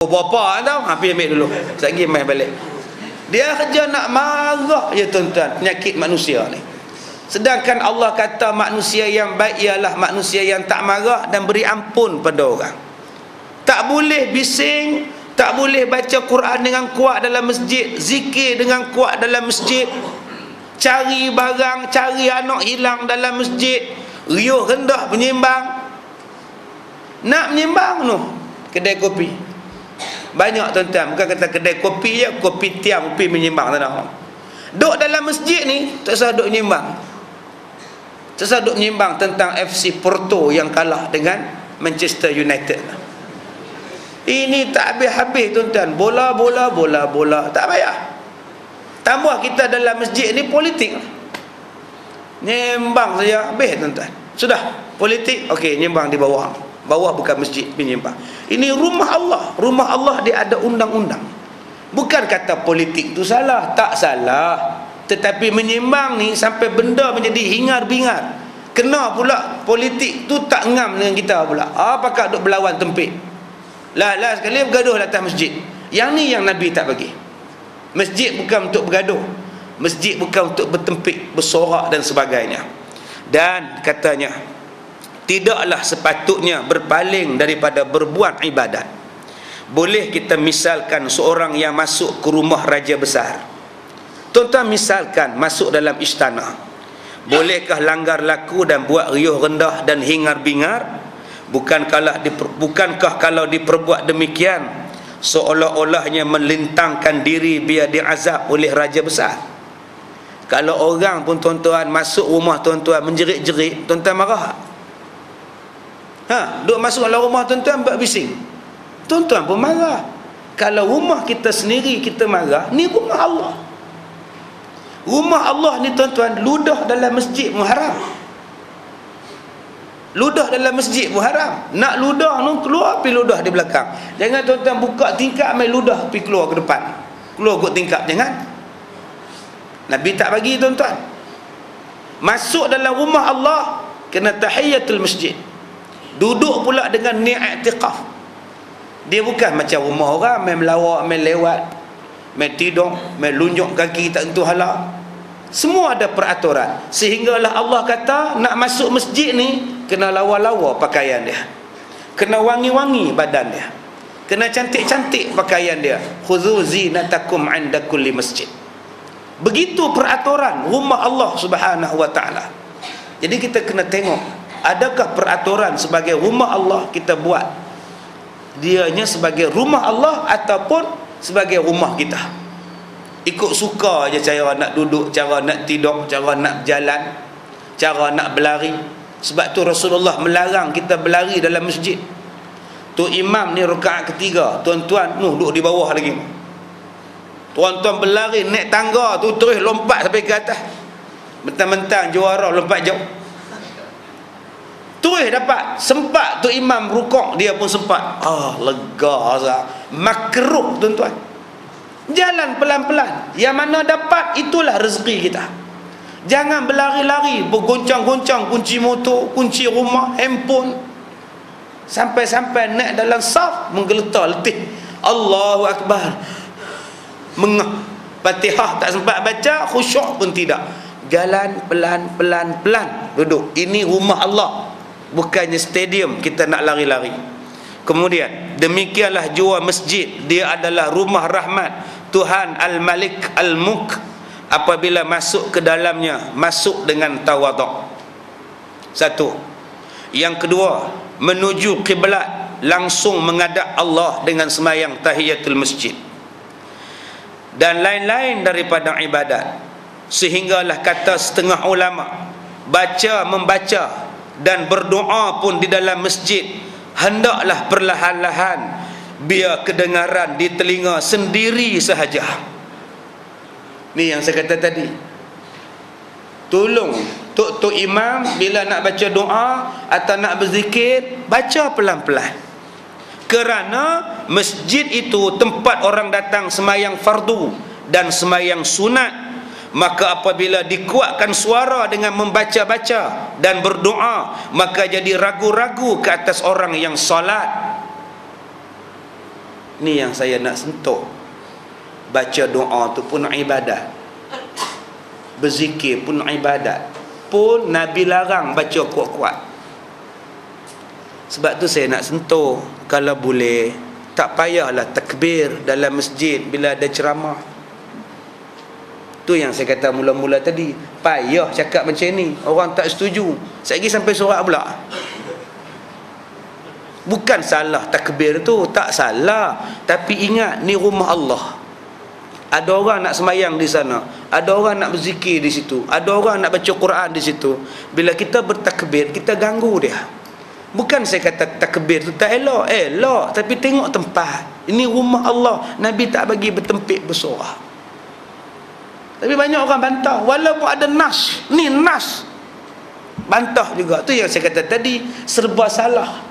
Bapa tau, ha, pergi ambil dulu. Sekejap main balik. Dia kerja nak marah je tuan-tuan, penyakit manusia ni. Sedangkan Allah kata manusia yang baik ialah manusia yang tak marah dan beri ampun pada orang. Tak boleh bising, tak boleh baca Quran dengan kuat dalam masjid, zikir dengan kuat dalam masjid, cari barang, cari anak hilang dalam masjid, riuh rendah penyimbang. Nak menyimbang tu, kedai kopi banyak tuan-tuan bukan kata kedai kopi je kopi tiam kopi menyimbang tanah duduk dalam masjid ni tak usah duduk menyimbang tak usah duduk menyimbang tentang FC Porto yang kalah dengan Manchester United. Ini tak habis-habis tuan-tuan. Bola bola bola bola. Tak payah. Tambah kita dalam masjid ni politik. Nyembang saja habis tuan-tuan. Sudah. Politik okey nyembang di bawah bawah bukan masjid penyembah ini rumah Allah. Rumah Allah dia ada undang-undang. Bukan kata politik tu salah. Tak salah. Tetapi menyembang ni sampai benda menjadi hingar-bingar. Kena pula politik tu tak ngam dengan kita pula. Apa kak duk berlawan tempik lah lah sekali bergaduh datang masjid. Yang ni yang Nabi tak bagi. Masjid bukan untuk bergaduh. Masjid bukan untuk bertempik bersorak dan sebagainya. Dan katanya tidaklah sepatutnya berpaling daripada berbuat ibadat. Boleh kita misalkan seorang yang masuk ke rumah raja besar? Tuan-tuan misalkan masuk dalam istana. Bolehkah langgar laku dan buat riuh rendah dan hingar bingar? Bukankah bukankah kalau diperbuat demikian seolah-olahnya melintangkan diri biar diazab oleh raja besar? Kalau orang pun tuan-tuan masuk rumah tuan-tuan menjerit-jerit tuan-tuan marah Ha, duk masuk dalam rumah tuan-tuan buat bising. Tuan-tuan pun marah. Kalau rumah kita sendiri kita marah, ni rumah Allah. Rumah Allah ni tuan-tuan ludah dalam masjid muharam. Ludah dalam masjid muharam. Nak ludah tu keluar pi ludah di belakang. Jangan tuan-tuan buka tingkap mai ludah pi keluar ke depan. Keluar kot tingkap jangan. Nabi tak bagi tuan-tuan. Masuk dalam rumah Allah kena tahiyatul masjid duduk pula dengan ni i'tiqaf. Dia bukan macam rumah orang main melawak main lewat main tidur main lunjuk kaki tak tentu halal. Semua ada peraturan. Sehinggalah Allah kata nak masuk masjid ni kena lawa-lawa pakaian dia. Kena wangi-wangi badan dia. Kena cantik-cantik pakaian dia. Khuzu zinatakum 'inda kulli masjid. Begitu peraturan rumah Allah Subhanahu wa taala. Jadi kita kena tengok adakah peraturan sebagai rumah Allah kita buat? Dianya sebagai rumah Allah ataupun sebagai rumah kita? Ikut suka aja cara nak duduk cara nak tidur cara nak berjalan cara nak berlari. Sebab tu Rasulullah melarang kita berlari dalam masjid. Tu imam ni rakaat ketiga. Tuan-tuan noh duduk di bawah lagi. Tuan-tuan berlari naik tangga tu terus lompat sampai ke atas. Mentang-mentang juara lompat jauh Terus dapat sempat tu imam rukuk dia pun sempat. Ah lega sah. Makruh tuan-tuan. Jalan pelan-pelan. Yang mana dapat itulah rezeki kita. Jangan berlari-lari bergoncang-goncang kunci motor, kunci rumah, handphone. Sampai-sampai naik dalam saf menggeletar letih. Allahu akbar. Mengah. Fatihah tak sempat baca, khusyuk pun tidak. Jalan pelan-pelan pelan duduk. Ini rumah Allah bukannya stadium kita nak lari-lari. Kemudian demikianlah jua masjid. Dia adalah rumah rahmat. Tuhan Al-Malik Al-Muk apabila masuk ke dalamnya masuk dengan tawaduk. Satu. Yang kedua menuju kiblat langsung menghadap Allah dengan semayang tahiyatul masjid. Dan lain-lain daripada ibadat. Sehinggalah kata setengah ulama baca membaca dan berdoa pun di dalam masjid. Hendaklah perlahan-lahan biar kedengaran di telinga sendiri sahaja. Ni yang saya kata tadi. Tolong tok tok imam bila nak baca doa atau nak berzikir baca pelan-pelan. Kerana masjid itu tempat orang datang semayang fardu dan semayang sunat maka apabila dikuatkan suara dengan membaca-baca dan berdoa maka jadi ragu-ragu ke atas orang yang solat. Ni yang saya nak sentuh. Baca doa tu pun ibadat. Berzikir pun ibadat. Pun Nabi larang baca kuat-kuat. Sebab tu saya nak sentuh. Kalau boleh tak payahlah takbir dalam masjid bila ada ceramah tu yang saya kata mula-mula tadi. Payah cakap macam ni. Orang tak setuju. Saya pergi sampai surat pula. Bukan salah takbir tu. Tak salah. Tapi ingat ni rumah Allah. Ada orang nak semayang di sana. Ada orang nak berzikir di situ. Ada orang nak baca Quran di situ. Bila kita bertakbir kita ganggu dia. Bukan saya kata takbir tu tak elok. Elok. Tapi tengok tempat. Ini rumah Allah. Nabi tak bagi bertempik bersorah tapi banyak orang bantah walaupun ada nas ni nas. Bantah juga. Tu yang saya kata tadi serba salah.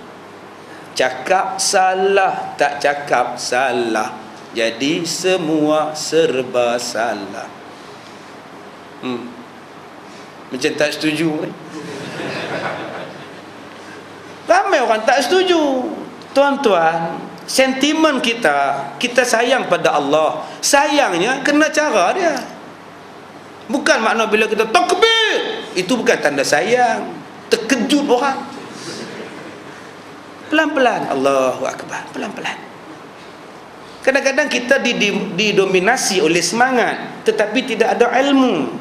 Cakap salah tak cakap salah. Jadi semua serba salah. Hmm. macam tak setuju kan ramai orang tak setuju. Tuan-tuan sentimen kita kita sayang pada Allah. Sayangnya kena cara dia bukan makna bila kita takbir. Itu bukan tanda sayang. Terkejut orang. Pelan-pelan. Allahu akbar. Pelan-pelan. Kadang-kadang kita didominasi oleh semangat tetapi tidak ada ilmu.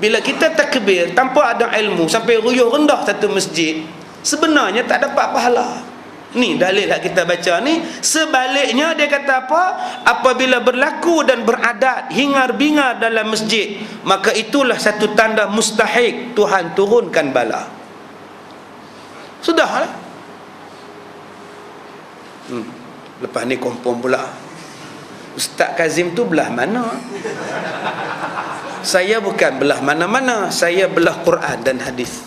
Bila kita takbir tanpa ada ilmu sampai ruyuh rendah satu masjid sebenarnya tak dapat pahala ni dalil yang kita baca ni. Sebaliknya dia kata apa? Apabila berlaku dan beradat hingar-bingar dalam masjid maka itulah satu tanda mustahik Tuhan turunkan bala. Sudahlah hmm. lepas ni kompon pula. Ustaz Kazim tu belah mana? Saya bukan belah mana-mana. Saya belah Quran dan hadis.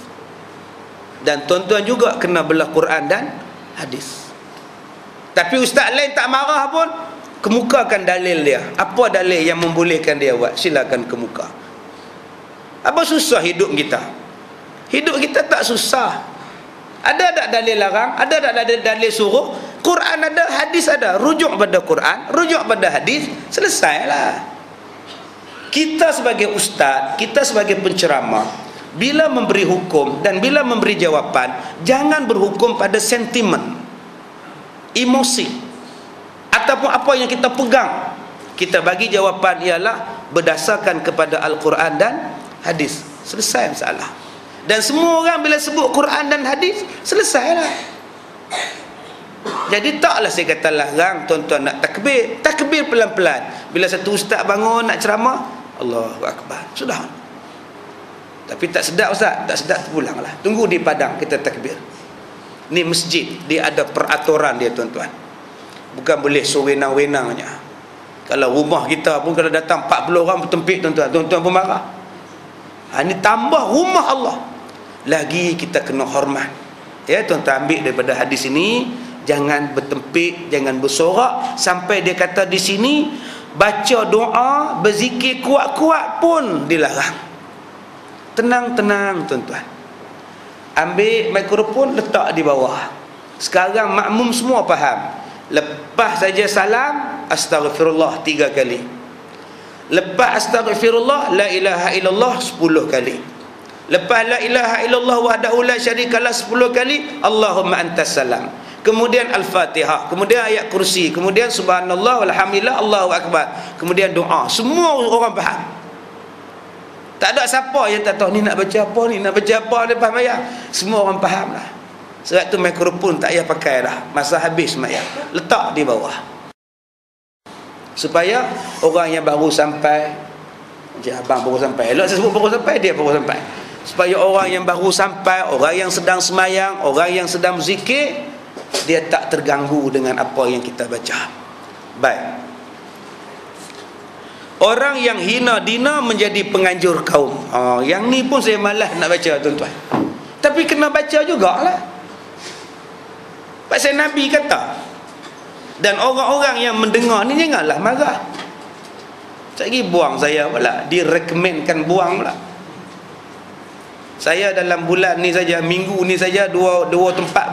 Dan tuan-tuan juga kena belah Quran dan hadis. Tapi ustaz lain tak marah pun kemukakan dalil dia. Apa dalil yang membolehkan dia buat? Silakan kemuka. Apa susah hidup kita? Hidup kita tak susah. Ada tak dalil larang? Ada tak dalil, dalil suruh? Quran ada, hadis ada. Rujuk pada Quran, rujuk pada hadis, selesailah. Kita sebagai ustaz, kita sebagai penceramah, bila memberi hukum dan bila memberi jawapan, jangan berhukum pada sentimen, emosi, ataupun apa yang kita pegang. Kita bagi jawapan ialah berdasarkan kepada Al-Quran dan hadis. Selesai masalah. Dan semua orang bila sebut Quran dan hadis, selesailah. Jadi taklah saya kata larang tuan-tuan nak takbir. Takbir pelan-pelan. Bila satu ustaz bangun nak ceramah, Allahu Akbar. Sudah. Tapi tak sedap ustaz. Tak sedap pulanglah. Tunggu di padang kita takbir. Ni masjid. Dia ada peraturan dia tuan-tuan. Bukan boleh sewenang-wenangnya. Kalau rumah kita pun kalau datang 40 orang bertempik tuan-tuan. Tuan-tuan pun marah. Ha, ini tambah rumah Allah. Lagi kita kena hormat. Ya tuan-tuan ambil daripada hadis ini jangan bertempik jangan bersorak sampai dia kata di sini baca doa berzikir kuat-kuat pun dilarang tenang-tenang tuan-tuan. Ambil mikrofon letak di bawah. Sekarang makmum semua faham. Lepas saja salam astagfirullah tiga kali. Lepas astagfirullah la ilaha illallah sepuluh kali. Lepas la ilaha illallah wahdahu la syarikalah sepuluh kali Allahumma antas salam. Kemudian al-fatihah kemudian ayat kursi kemudian subhanallah walhamdulillah Allahu akbar. Kemudian doa. Semua orang faham tak ada siapa yang tak tahu ni nak baca apa ni nak baca apa lepas mayang semua orang faham lah sebab tu mikrofon tak payah pakai dah. Masa habis mayang letak di bawah. Supaya orang yang baru sampai macam abang baru sampai. Elok saya sebut baru sampai dia baru sampai. Supaya orang yang baru sampai orang yang sedang semayang orang yang sedang zikir dia tak terganggu dengan apa yang kita baca. Baik orang yang hina dina menjadi penganjur kaum. Oh, yang ni pun saya malas nak baca tuan-tuan. Tapi kena baca jugalah pasal Nabi kata dan orang-orang yang mendengar ni janganlah marah. Lagi buang saya pula. Direkomendkan buang pula. Saya dalam bulan ni saja minggu ni saja dua dua tempat